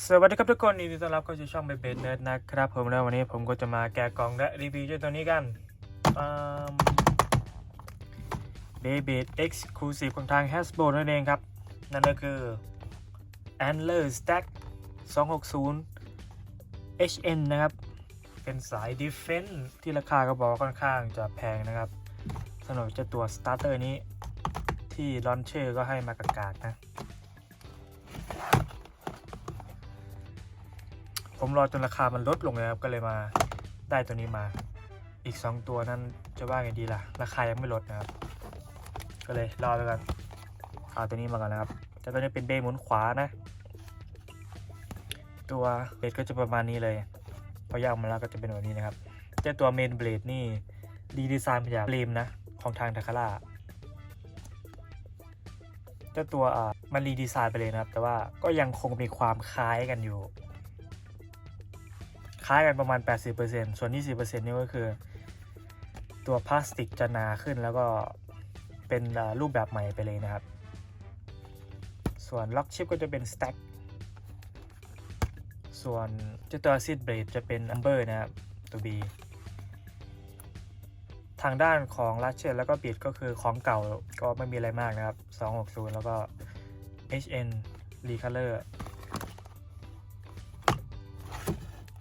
สวัสดีครับทุกคนยินดีต้อนรับเข้าสู่ช่องเบเบเนิร์ดนะครับ ผมแล้ววันนี้ผมก็จะมาแกะกล่องและรีวิวเจ้าตัวนี้กันเบเบดเอ็กซ์คลูซีฟของทาง Hasbro นั่นเองครับ นั่นก็คือ Antler Stack 260 HN นะครับ เป็นสาย Defense ที่ราคาก็บอกค่อนข้างจะแพงนะครับสำหรับเจ้าตัว Starter นี้ที่ลอนเชอร์ก็ให้มากากากๆนะ ผมรอจนราคามันลดลงเลยครับก็เลยมาได้ตัวนี้มา อีก 2 ตัวนั้นจะว่าไงดีล่ะ ราคายังไม่ลดนะครับ ก็เลยรอไปก่อนเอาตัวนี้มาก่อนนะครับแต่ตัวนี้เป็นเบย์หมุนขวานะ ตัวเบลดก็จะประมาณนี้เลยพอยาวมาแล้วก็จะเป็นแบบนี้นะครับเจ้ตัวเมนเบลดนี่ดีดีไซน์มาจากเฟรมนะ ของทางทาคาร่าเจ้าตัวอ่ามันรีดีไซน์ไปเลยนะครับ แต่ว่าก็ยังคงมีความคล้ายกันอยู่ คล้ายกันประมาณ 80%ส่วน 20%นี่ก็คือ ตัวพลาสติกจะหนาขึ้นแล้วก็เป็นรูปแบบใหม่ไปเลยนะครับ ส่วนล็อกชิปก็จะเป็นสแต็กส่วนเจ้าตัวซีดเบรดจะเป็นอัมเบอร์นะครับ ตัว B ทางด้านของลัชเชอร์แล้วก็บิดก็คือของเก่าก็ไม่มีอะไรมากนะครับ 260 แล้วก็ HN Recolor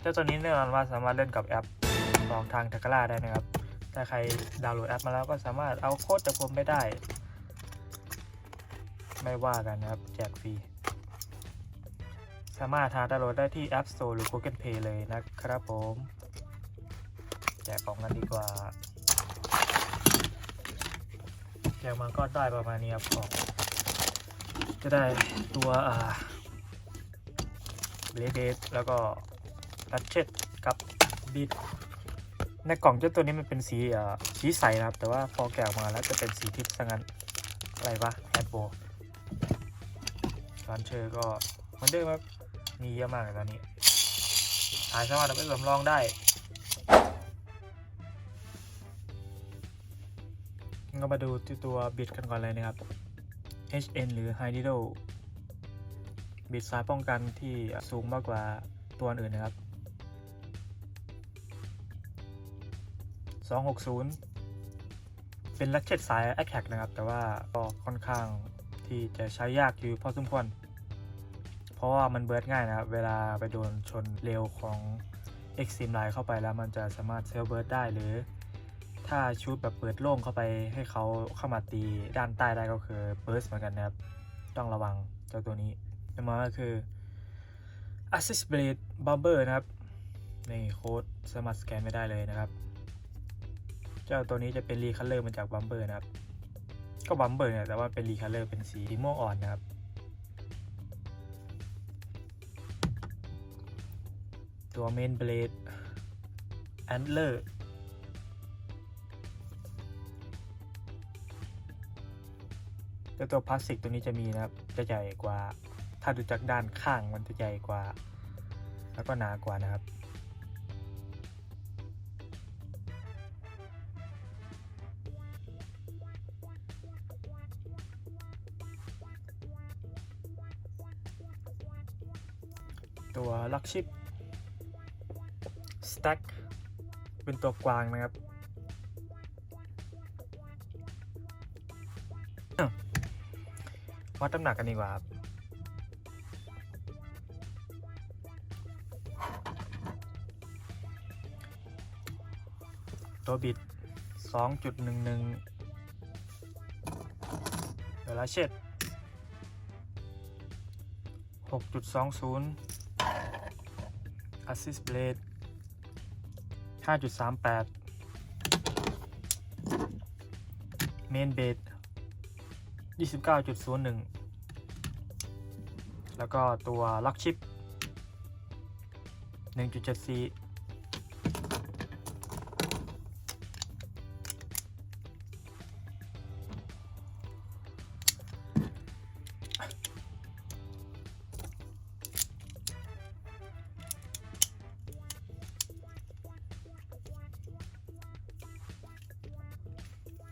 เจ้าตัวนี้แน่นอนว่าสามารถเล่นกับแอปของทางทักล่าได้นะครับ ถ้าใครดาวน์โหลดแอปมาแล้วก็สามารถเอาโค้ดจากผมไปได้ ไม่ว่ากันนะครับ แจกฟรี สามารถหาดาวน์โหลดได้ที่ App Store หรือ Google Play เลยนะครับผม แจกของกันดีกว่าแจกมาก็ได้ประมาณนี้ครับของจะได้ตัวอ่าเบลเดสแล้วก็ รัชเชตกับบิดในกล่องเจ้าตัวนี้มันเป็นสีอ่าสีใสนะครับ แต่ว่าพอแกะออกมาแล้วจะเป็นสีทิพย์ซะงั้น อะไรวะแอดโบร้านเชอร์ก็เหมือนเดิมครับมีเยอะมากเลยตอนนี้หาสามารถเอาไปสำรองได้ก็มาดูที่ตัวบิดกันก่อนเลยนะครับ HN หรือ High Needle บิดสายป้องกันที่สูงมากกว่าตัวอื่นนะครับ 260 เป็นลักเช็ดสาย a t t a c นะครับ แต่ว่าก็ค่อนข้างที่จะใช้ยากอยู่พอสมควร เพราะว่ามันเบิร์ดง่ายนะครับ เวลาไปโดนชนเร็วของ Extreme Line เข้าไปแล้วมันจะสามารถเซลเบิร์ดได้หรือ ถ้าชุดแบบเปิดโล่งเข้าไปให้เขาเข้ามาตีด้านใต้ได้ก็คือเบิร์สเหมือนกันนะครับ ต้องระวังเจ้าตัวนี้ต่อมาก็คือ Assist Blade Bomber นะครับ นี่โค้ดสามารถสแกนไม่ได้เลยนะครับ เจ้าตัวนี้จะเป็นรีคัลเลอร์มาจากบัมเบอร์นะครับ ก็บัมเบอร์เนี่ยแต่ว่าเป็นรีคัลเลอร์เป็นสีม่วงอ่อนนะครับ ตัวเมนเบลดแอนเลอร์เจ้าตัวพลาสติกตัวนี้จะมีนะครับ จะใหญ่กว่า ถ้าดูจากด้านข้างมันจะใหญ่กว่า แล้วก็หนากว่านะครับ ตัวล็อกชิปสแต็กเป็นตัวกวางนะครับววัดน้ำหนักกันดีกว่าครับตัวบิด 2.11เวลาเช็ด6.20 Assist Blade 5.38 Main Blade 29.01 แล้วก็ตัว Lock Chip 1.74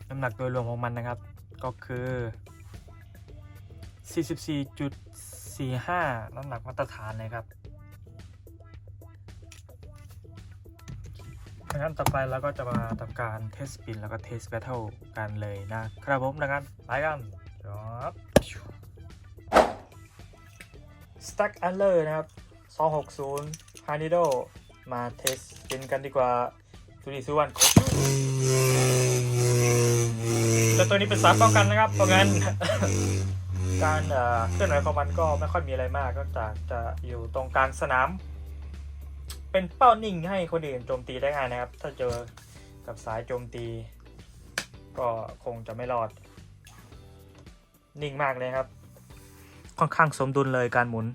น้ำหนักโดยรวมของมันนะครับ ก็คือ 44.4สี่ห้าน้ำหนักมาตรฐานเลยครับดังนั้นต่อไปเราก็จะมาทำการเทสปินแล้วก็เทสแบทเทิลกันเลยนะครับผมดังนั้นไปกันครับ Stack a n l e r นะครับ 260 h a r n i d o มาเทสปินกันดีกว่าสุริสุวรรณ แต่ตัวนี้เป็นสายป้องกันนะครับ เพราะงั้น การเคลื่อนไหวของมันก็ไม่ค่อยมีอะไรมากก็จากจะอยู่ตรงกลางสนาม เป็นเป้านิ่งให้คนอื่นโจมตีได้ง่ายนะครับ ถ้าเจอกับสายโจมตี ก็คงจะไม่รอด นิ่งมากเลยครับ ค่อนข้างสมดุลเลยการหมุน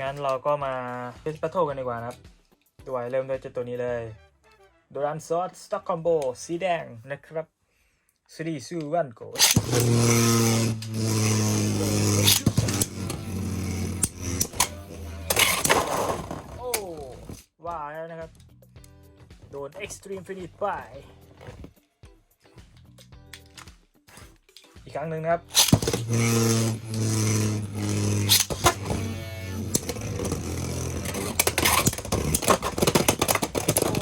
งั้นเราก็มาเ e ส Battle กันดีกว่านะครับด้วยเริ่มด้วยเจ้าตัวนี้เลยโดรันซอสสต็อกคอมโบสีแดงนะครับสรีซูวันโกโอ้ว่าแล้วนะครับ โดน Extreme Finish ไป อีกครั้งหนึ่งนะครับ โอ้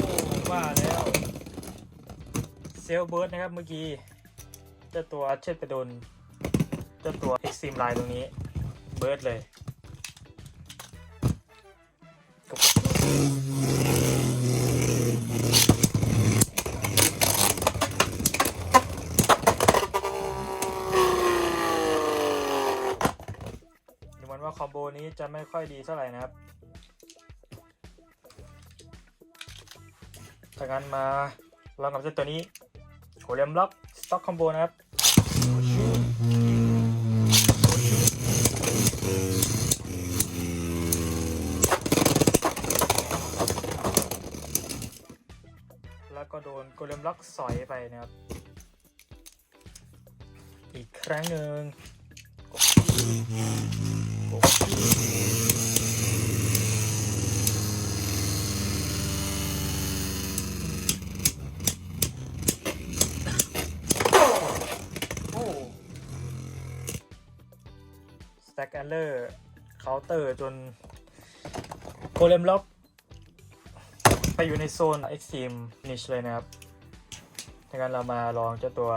ว่าแล้ว เซลเบิร์ดนะครับเมื่อกี้เจ้าตัวเช็ดไปโดนเจ้าตัว Extreme Line ตรงนี้เบิร์ดเลยดูเหมือนว่าคอมโบนี้จะไม่ค่อยดีเท่าไหร่นะครับถ้างั้นมาลองกับเจ้าตัวนี้ โหเลมล็อกสต็อกคอมโบนะครับแล้วก็โดนโกเลมล็อกสอยไปนะครับ อีกครั้งหนึ่งกดที่กดที่โอ้ส แต็กแอนเลอร์เคาน์เตอร์จนโกเลมล็อก ไปอยู่ในโซน Extreme Niche เลยนะครับถ้งนั้นเรามาลองเจ้าตัว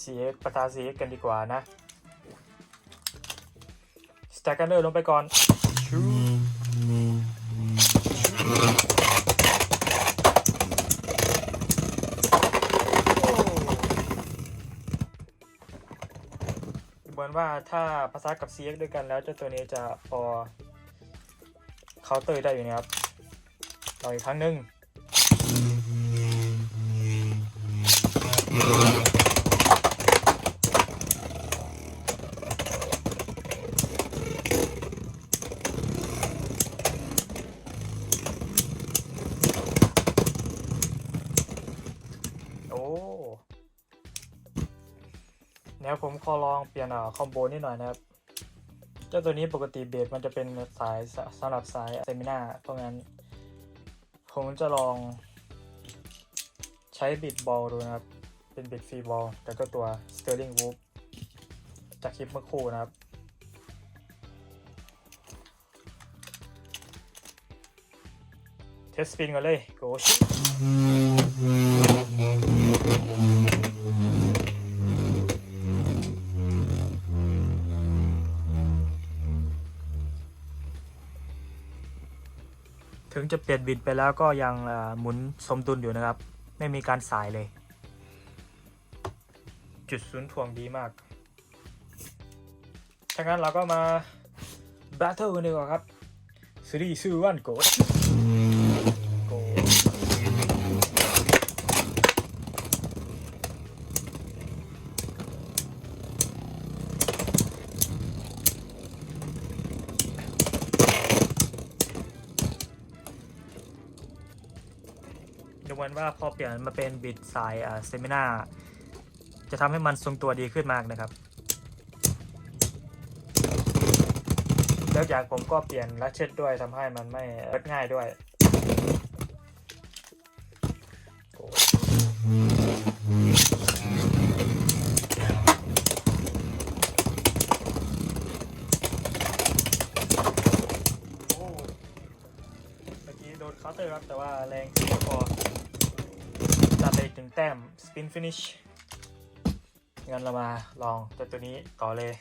CX ปะทา CX กันดีกว่านะ สแต็กแอนเนอร์ลงไปก่อน ว่าถ้าภาษากับ CX ด้วยกันแล้วเจ้าตัวนี้จะพอเคาน์เตอร์ได้อยู่นะครับลองอีกครั้งหนึ่ง ดี๋ยวผมขอลองเปลี่ยนอ่าคอมโบนิดหน่อยนะครับ เจ้าตัวนี้ปกติเบสมันจะเป็นสายสำหรับสายเซมินาเพราะงั้น ผมจะลอง ใช้บิดบอลดูนะครับ เป็นบิดฟรีบอลแล้วก็ตัว Sterling Wolf จากคลิปเมื่อครู่นะครับเทสสปินก่อนเลยโกช ถึงจะเปลี่ยนบิดไปแล้วก็ยังหมุนสมดุลอยู่นะครับ ไม่มีการสายเลย จุดศูนย์ถ่วงดีมากถ้างั้นเราก็มา Battle กันดีกว่าครับ3 2 1 go โก ดูเหมือนว่าพอเปลี่ยนมาเป็นบิดสายเซมินาจะทำให้มันทรงตัวดีขึ้นมากนะครับ แล้วอย่างผมก็เปลี่ยนลัชเชตด้วยทำให้มันไม่เลิดง่ายด้วยเมื่อกี้โดนเคาน์เตอร์ครับแต่ว่าแรงที่ไม่พอจะไป ถึงแต้มสปินฟินิชงั้นเรามาลองตัวตัวนี้ต่อเลย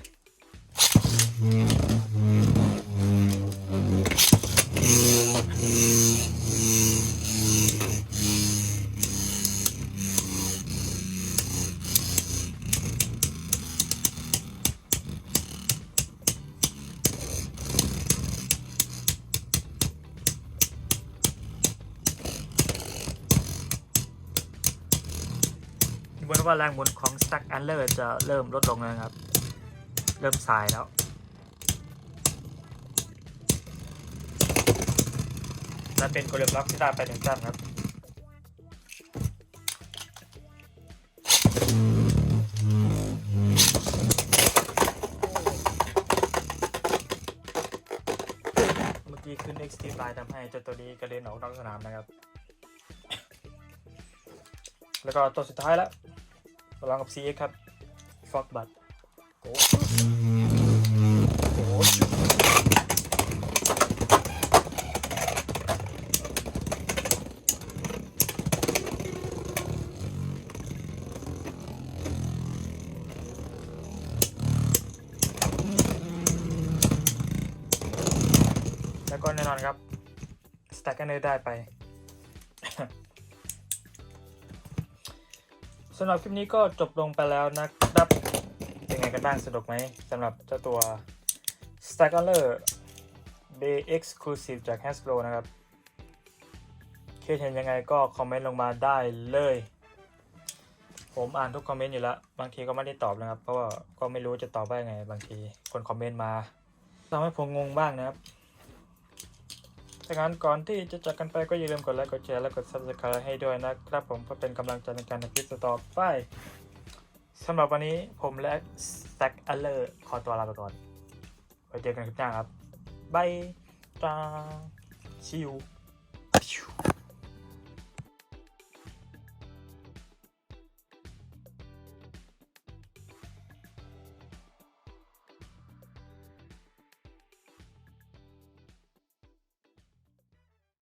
เหมือนว่าแรงหมุนของ Stack a n t l e r จะเริ่มลดลงแล้วนะครับ เริ่มสายแล้ว และเป็นโกลเลมล็อกที่ได้ไปหนึ่งแต้มครับเมื่อกี้ขึ้น Extreme Line ทำให้เจ้าตัวนี้กระเด็นออกนอกสนามนะครับ แล้วก็ตัวสุดท้ายแล้วระวังกับ CX ครับฟอกบัตโอ้โหแล้วก็แน่นอนครับ สแต็กกันเนอร์ได้ไป สำหรับคลิปนี้ก็จบลงไปแล้วนะครับเป็นไงกันบ้างสนุกไหมสำหรับเจ้าตัว s t a c k e r Bay Exclusive จาก Hasbro นะครับคิดเห็นยังไงก็คอมเมนต์ลงมาได้เลย ผมอ่านทุกคอมเมนต์อยู่แล้วบางทีก็ไม่ได้ตอบนะครับ เพราะว่าก็ไม่รู้จะตอบว่ายังไง บางทีคนคอมเมนต์มาทำให้ผมงงบ้างนะครับ ดังนั้นก่อนที่จะจากกันไปก็อย่าลืมกดไลค์กดแชร์และกด subscribe ให้ด้วยนะครับ ผมเพื่อเป็นกำลังใจในการทำคลิปต่อไปสำหรับวันนี้ผมและแซคอเลอร์ขอตัวลาไปก่อนไว้เจอกันคลิปหน้าครับบายจ้าชิว